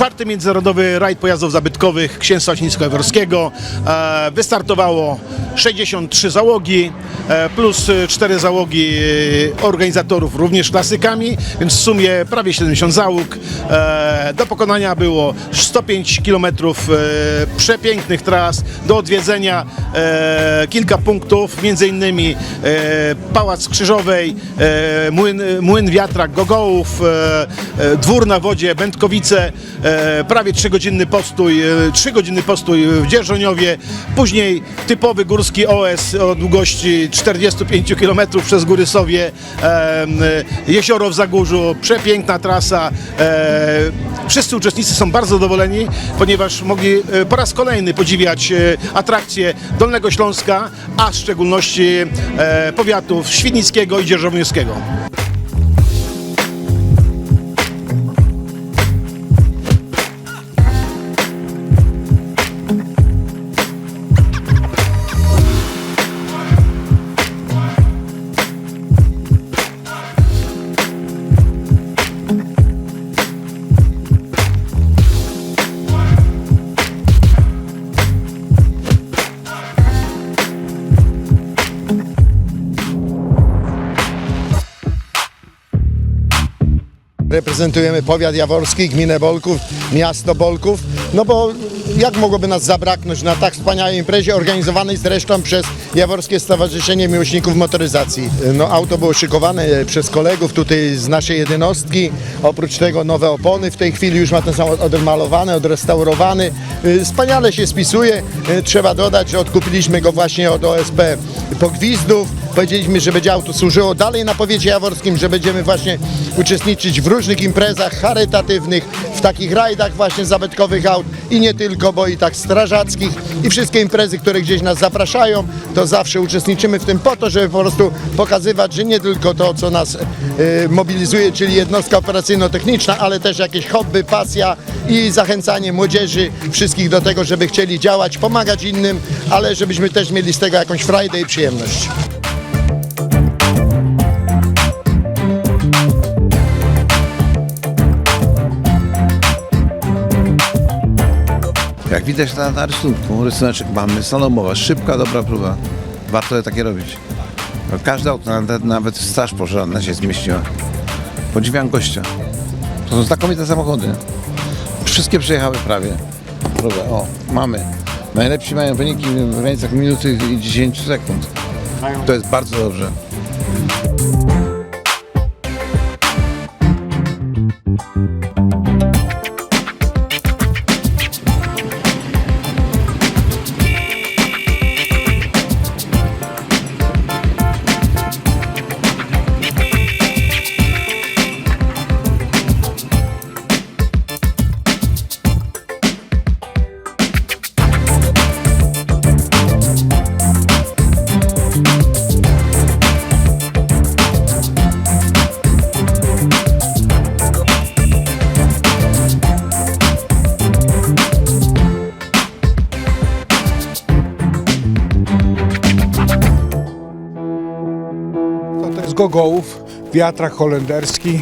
czwarty międzynarodowy rajd pojazdów zabytkowych Księstwa Śląsko-Jaworskiego. E, Wystartowało 63 załogi, e, plus 4 załogi e, organizatorów również klasykami, więc w sumie prawie 70 załóg. Do pokonania było 105 km przepięknych tras, do odwiedzenia kilka punktów, e, Pałac Krzyżowej, Młyn, Młyn Gogołów, Dwór na wodzie Będkowice, prawie 3-godzinny postój, 3 godziny postój w Dzierżoniowie, później typowy górski OS o długości 45 km przez Góry Sowie, e, Jezioro w Zagórzu, przepiękna trasa. E, Wszyscy uczestnicy są bardzo zadowoleni, ponieważ mogli e, po raz kolejny podziwiać e, atrakcje Dolnego Śląska, a w szczególności e, powiatów Świdnickiego i Dzierżoniowskiego. Reprezentujemy powiat jaworski, gminę Bolków, miasto Bolków. No bo jak mogłoby nas zabraknąć na tak wspaniałej imprezie organizowanej zresztą przez Jaworskie Stowarzyszenie Miłośników Motoryzacji. No auto było szykowane przez kolegów tutaj z naszej jednostki. Oprócz tego nowe opony w tej chwili już ma ten samochód odmalowany, odrestaurowany. Y, Wspaniale się spisuje. Y, Trzeba dodać, że odkupiliśmy go właśnie od OSP Pogwizdów. Powiedzieliśmy, że będzie auto służyło dalej na powiecie jaworskim, że będziemy właśnie uczestniczyć w różnych imprezach charytatywnych, w takich rajdach właśnie zabytkowych aut i nie tylko, bo i tak strażackich i wszystkie imprezy, które gdzieś nas zapraszają, to zawsze uczestniczymy w tym po to, żeby po prostu pokazywać, że nie tylko to, co nas e, mobilizuje, czyli jednostka operacyjno-techniczna, ale też jakieś hobby, pasja i zachęcanie młodzieży, wszystkich do tego, żeby chcieli działać, pomagać innym, ale żebyśmy też mieli z tego jakąś frajdę i przyjemność. Jak widać na, na rysunku, rysuneczek mamy, salomowa, szybka, dobra próba. Warto takie robić. Każde auto, nawet, nawet straż pożarna się zmieściła. Podziwiam gościa. To są znakomite samochody. Wszystkie przyjechały prawie. Próbę. O, mamy. Najlepsi mają wyniki w granicach minuty i 10 sekund. To jest bardzo dobrze. To, to Gogołów, wiatrak holenderski.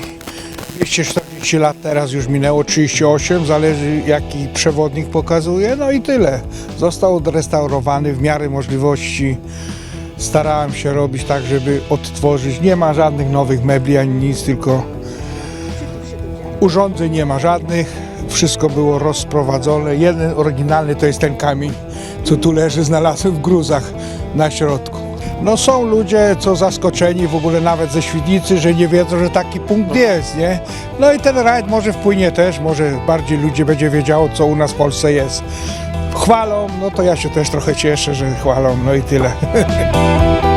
240 lat teraz już minęło, 38, zależy jaki przewodnik pokazuje, no i tyle. Został odrestaurowany w miarę możliwości. Starałem się robić tak, żeby odtworzyć. Nie ma żadnych nowych mebli ani nic, tylko urządzeń nie ma żadnych. Wszystko było rozprowadzone. Jeden oryginalny to jest ten kamień, co tu leży, znalazłem w gruzach na środku. No są ludzie, co zaskoczeni w ogóle nawet ze Świdnicy, że nie wiedzą, że taki punkt jest, nie? No i ten rajd może wpłynie też, może bardziej ludzie będzie wiedziało, co u nas w Polsce jest. Chwalą, no to ja się też trochę cieszę, że chwalą, no i tyle.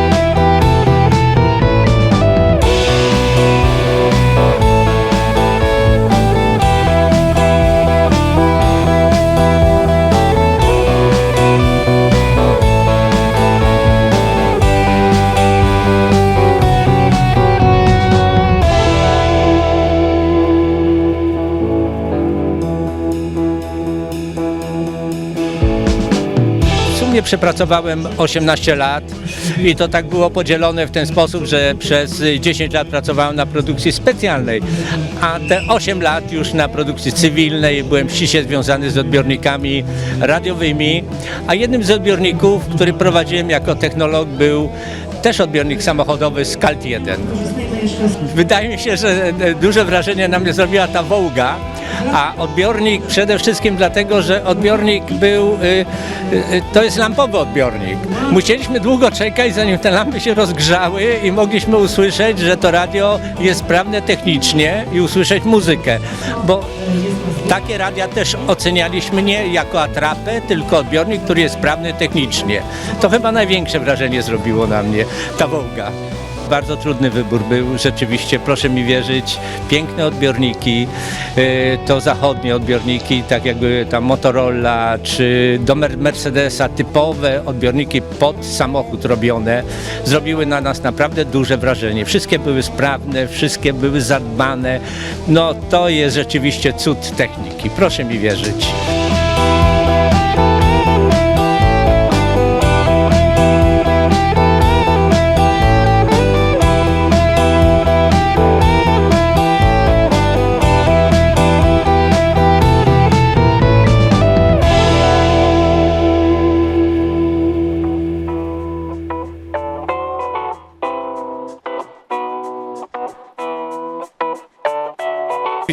przepracowałem 18 lat i to tak było podzielone w ten sposób, że przez 10 lat pracowałem na produkcji specjalnej, a te 8 lat już na produkcji cywilnej byłem ściśle związany z odbiornikami radiowymi, a jednym z odbiorników, który prowadziłem jako technolog był też odbiornik samochodowy Skalt 1. Wydaje mi się, że duże wrażenie na mnie zrobiła ta Wołga, a odbiornik przede wszystkim dlatego, że odbiornik był, y, y, y, to jest lampowy odbiornik. Musieliśmy długo czekać, zanim te lampy się rozgrzały i mogliśmy usłyszeć, że to radio jest sprawne technicznie i usłyszeć muzykę, bo takie radia też ocenialiśmy nie jako atrapę, tylko odbiornik, który jest sprawny technicznie. To chyba największe wrażenie zrobiło na mnie ta Wołga. Bardzo trudny wybór był, rzeczywiście, proszę mi wierzyć. Piękne odbiorniki, y, to zachodnie odbiorniki, tak jakby tam Motorola, czy do Mer- Mercedesa, typowe odbiorniki pod samochód robione, zrobiły na nas naprawdę duże wrażenie. Wszystkie były sprawne, wszystkie były zadbane. No to jest rzeczywiście cud techniki, proszę mi wierzyć.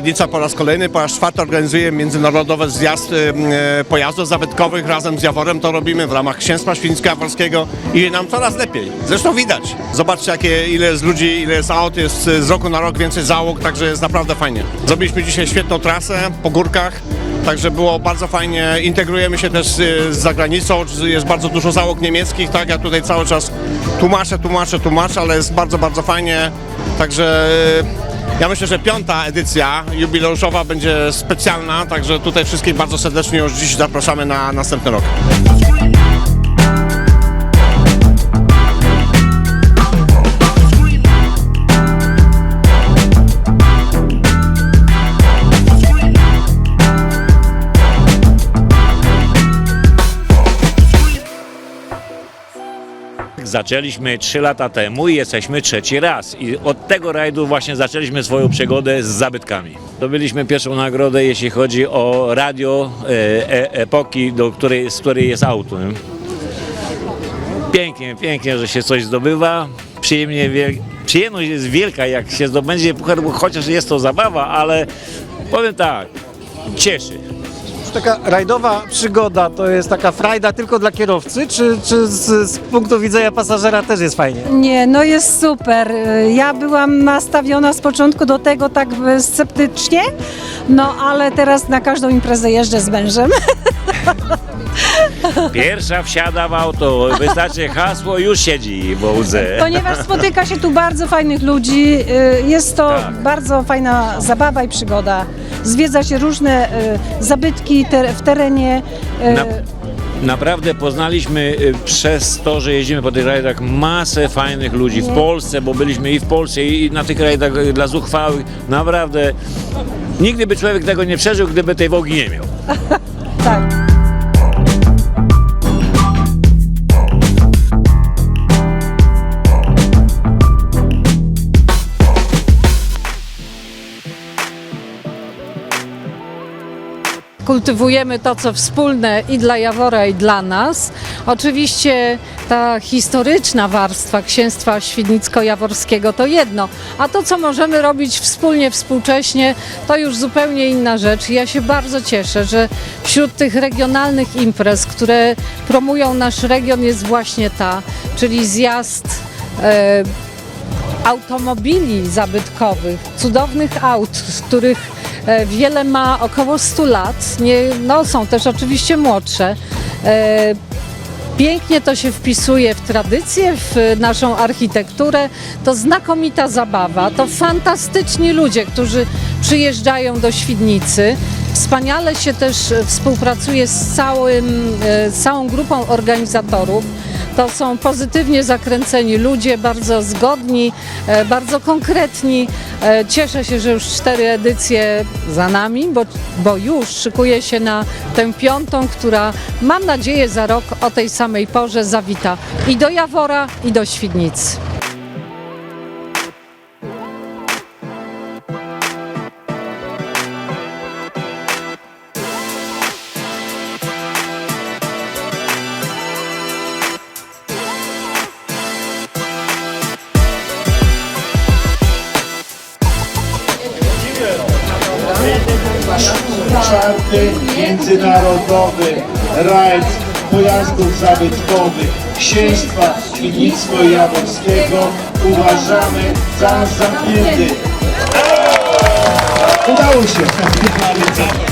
Świdnica po raz kolejny, po raz czwarty organizuje międzynarodowy zjazd e, pojazdów zabytkowych razem z Jaworem. To robimy w ramach Księstwa Świdnicko-Jaworskiego i nam coraz lepiej. Zresztą widać. Zobaczcie, jakie, ile jest ludzi, ile jest aut, jest e, z roku na rok więcej załóg, także jest naprawdę fajnie. Zrobiliśmy dzisiaj świetną trasę po górkach. Także było bardzo fajnie, integrujemy się też e, z zagranicą, jest bardzo dużo załóg niemieckich, tak, ja tutaj cały czas tłumaczę, tłumaczę, tłumaczę, ale jest bardzo, bardzo fajnie, także ja myślę, że piąta edycja jubileuszowa będzie specjalna, także tutaj wszystkich bardzo serdecznie już dziś zapraszamy na następny rok. Zaczęliśmy 3 lata temu i jesteśmy trzeci raz. I od tego rajdu właśnie zaczęliśmy swoją przygodę z zabytkami. Zdobyliśmy pierwszą nagrodę, jeśli chodzi o radio e, e, epoki, do której, z której jest auto. nie? Pięknie, pięknie, że się coś zdobywa. Przyjemnie. Przyjemność jest wielka, jak się zdobędzie puchar, bo chociaż jest to zabawa, ale powiem tak, cieszy. Taka rajdowa przygoda to jest taka frajda tylko dla kierowcy, czy, czy z, z punktu widzenia pasażera też jest fajnie? Nie, no jest super. Ja byłam nastawiona z początku do tego tak sceptycznie, no ale teraz na każdą imprezę jeżdżę z mężem. Pierwsza wsiada w auto, wystarczy hasło, już siedzi w łzy. Ponieważ spotyka się tu bardzo fajnych ludzi, y, jest to Tak. bardzo fajna zabawa i przygoda. Zwiedza się różne y, zabytki w terenie. y, Na, naprawdę poznaliśmy y, przez to, że jeździmy po tych rajdach masę fajnych ludzi w Polsce, bo byliśmy i w Polsce i na tych rajdach y, dla zuchwałych. Naprawdę nigdy by człowiek tego nie przeżył, gdyby tej wogi nie miał. tak. Kultywujemy to, co wspólne i dla Jawora, i dla nas. Oczywiście ta historyczna warstwa księstwa świdnicko-jaworskiego to jedno, a to, co możemy robić wspólnie, współcześnie, to już zupełnie inna rzecz. Ja się bardzo cieszę, że wśród tych regionalnych imprez, które promują nasz region, jest właśnie ta, czyli zjazd e, automobili zabytkowych, cudownych aut, z których wiele ma około 100 lat. Nie, no, są też oczywiście młodsze. E, Pięknie to się wpisuje w tradycję, w naszą architekturę. To znakomita zabawa, to fantastyczni ludzie, którzy przyjeżdżają do Świdnicy. Wspaniale się też współpracuje z, całym, e, z całą grupą organizatorów. To są pozytywnie zakręceni ludzie, bardzo zgodni, e, bardzo konkretni. E, Cieszę się, że już cztery edycje za nami, bo, bo już szykuję się na tę piątą, która mam nadzieję za rok o tej samej porze zawita i do Jawora, i do Świdnicy. Rajd pojazdów zabytkowych Księstwa Świdnicko-Jaworskiego uważamy za zamknięty. Udało się!